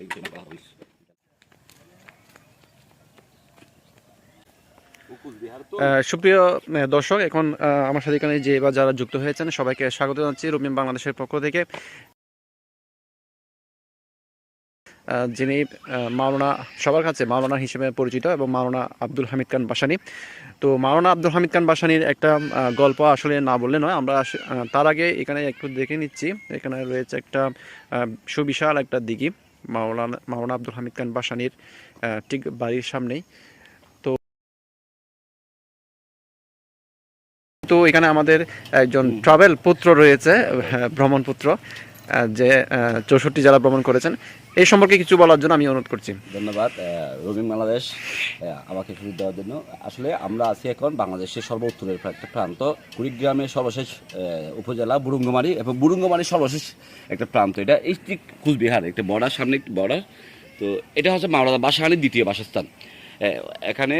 Ahí সুপ্রিয় দর্শক, এখন আমার সাথে এখানে যে বা যারা যুক্ত হয়েছেন, সবাইকে স্বাগত জানাচ্ছি রুমিয়ান বাংলাদেশের পক্ষ থেকে। যিনি মাওলানা, সবার কাছে মাওলানা হিসেবে পরিচিত এবং মাওলানা আব্দুল হামিদ খান বাসানি। তো মাওলানা আব্দুল হামিদ খান বাসানির একটা গল্প আসলে না বললে নয়, আমরা তার আগে এখানে একটু দেখে নিচ্ছি। এখানে রয়েছে একটা সুবিশাল একটা দিঘি। মাওলানা মাওলানা আব্দুল হামিদ খান বাসানির ঠিক বাড়ির সামনেই। তো এখানে আমাদের একজন ট্রাভেল পুত্র রয়েছে হ্যাঁ, ভ্রমণ পুত্র। যে চৌষট্টি জেলা ভ্রমণ করেছেন, এই সম্পর্কে কিছু বলার জন্য আমি অনুরোধ করছি। ধন্যবাদ রবীন বাংলাদেশ আমাকে সুযোগ দেওয়ার জন্য। আসলে আমরা আছি এখন বাংলাদেশের সর্ব উত্তরের একটা প্রান্ত, কুড়িগ্রামের সর্বশেষ উপজেলা বুরুঙ্গমারি এবং বুরুঙ্গমারির সর্বশেষ একটা প্রান্ত। এটা এই ঠিক কুচবিহার, একটা বর্ডার, সামনে একটি বর্ডার। তো এটা হচ্ছে মাওলানা বাসাহানির দ্বিতীয় বাসস্থান। এখানে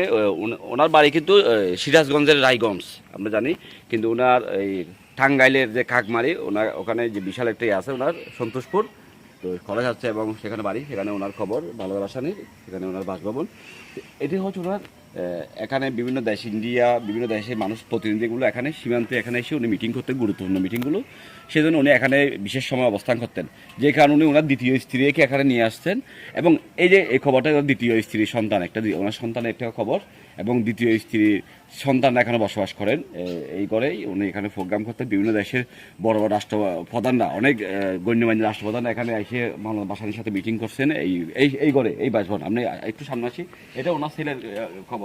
ওনার বাড়ি কিন্তু সিরাজগঞ্জের রায়গঞ্জ, আমরা জানি। কিন্তু ওনার এই টাঙ্গাইলের যে কাকমারি, ওনার ওখানে যে বিশাল একটা ইয়ে আছে, ওনার সন্তোষপুর, তো কলেজ আছে এবং সেখানে বাড়ি, সেখানে ওনার খবর ভালোবাসা নেই সেখানে ওনার বাসভবন। এটি হচ্ছে ওনার এখানে বিভিন্ন দেশ ইন্ডিয়া, বিভিন্ন দেশের মানুষ প্রতিনিধিগুলো এখানে সীমান্তে এখানে এসে উনি মিটিং করতেন গুরুত্বপূর্ণ মিটিংগুলো সেজন্য উনি এখানে বিশেষ সময় অবস্থান করতেন। যে কারণে উনি ওনার দ্বিতীয় স্ত্রীকে এখানে নিয়ে আসতেন এবং এই যে এই খবরটা দ্বিতীয় স্ত্রীর সন্তান, একটা ওনার সন্তানের একটা খবর এবং দ্বিতীয় স্ত্রীর সন্তান এখানে বসবাস করেন। এই করেই উনি এখানে প্রোগ্রাম করতেন। বিভিন্ন দেশের বড় বড় রাষ্ট্র প্রধানরা, অনেক গণ্যমান্য রাষ্ট্রপ্রধান এখানে এসে মাওলানা বাসানির সাথে মিটিং করছেন। এই এই এই করে, এই বাসভবন। আপনি একটু সামনে আসি। এটা ওনার ছেলের খবর।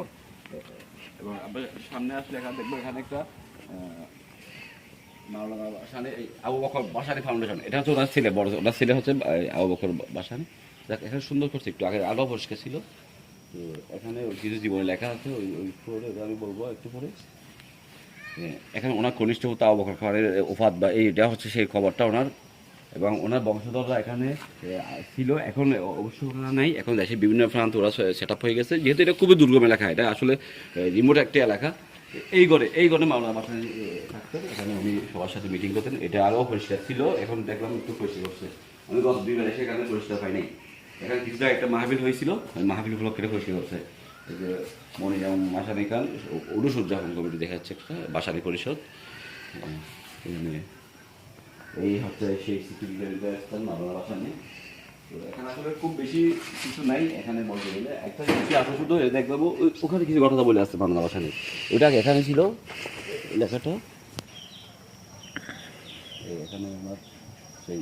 এবং সামনে আসলে এখানে দেখব এখানে একটা বাসানি ফাউন্ডেশন। এটা হচ্ছে ওনার ছেলে, বড় ওনার ছেলে হচ্ছে বাসানি। দেখ এখানে সুন্দর করছে একটু। আগে ছিল। তো এখানে কিছু জীবনে লেখা আছে, ওই আমি বলব একটু এখানে ওনার কনিষ্ঠতা আবু বকর খানের ওফাত বা এইটা হচ্ছে সেই খবরটা ওনার। এবং ওনার বংশধররা এখানে ছিল এখন অবশ্য ওরা নাই এখন দেশের বিভিন্ন প্রান্ত ওরা সেট হয়ে গেছে যেহেতু এটা খুবই দুর্গম এলাকা এটা আসলে রিমোট একটা এলাকা এই ঘরে এই মাওলানা বাসানি এ, থাকতেন এখানে উনি সবার সাথে মিটিং করতেন এটা আরও পরিষ্কার ছিল এখন দেখলাম একটু পরিষ্কার করছে আমি গত দুইবার এসে এখানে পরিষ্কার পাইনি এখানে কিছুটা একটা মাহফিল হয়েছিল মাহফিল উপলক্ষে পরিষ্কার করছে যে মনিরাম মাসানি খান উরুস উদযাপন কমিটি দেখা যাচ্ছে একটা বাসানি পরিষদ এই হচ্ছে সেই সিকিউরিটি স্থান বাসানি তো এখানে আসলে খুব বেশি কিছু নাই, এখানে বলতে গেলে। একটা জিনিস আছে শুধু দেখব ওখানে কিছু ঘটনা বলে আসছে মাওলানা বাসানি ওটা এখানে ছিল লেখাটা। এখানে আমার সেই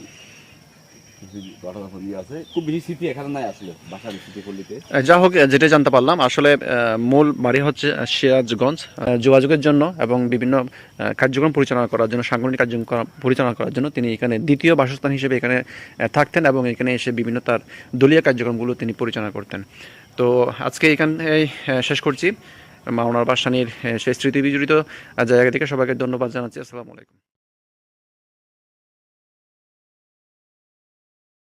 যা হোক যেটা জানতে পারলাম, আসলে মূল বাড়ি হচ্ছে সিরাজগঞ্জ যোগাযোগের জন্য এবং বিভিন্ন কার্যক্রম পরিচালনা করার জন্য, সাংগঠনিক কার্যক্রম পরিচালনা করার জন্য তিনি এখানে দ্বিতীয় বাসস্থান হিসেবে এখানে থাকতেন এবং এখানে এসে বিভিন্ন তার দলীয় কার্যক্রমগুলো তিনি পরিচালনা করতেন। তো আজকে এখানে শেষ করছি। মাওনার বাসানির সেই স্মৃতি বিজড়িত জায়গা থেকে সবাইকে ধন্যবাদ জানাচ্ছি। আসসালামু আলাইকুম।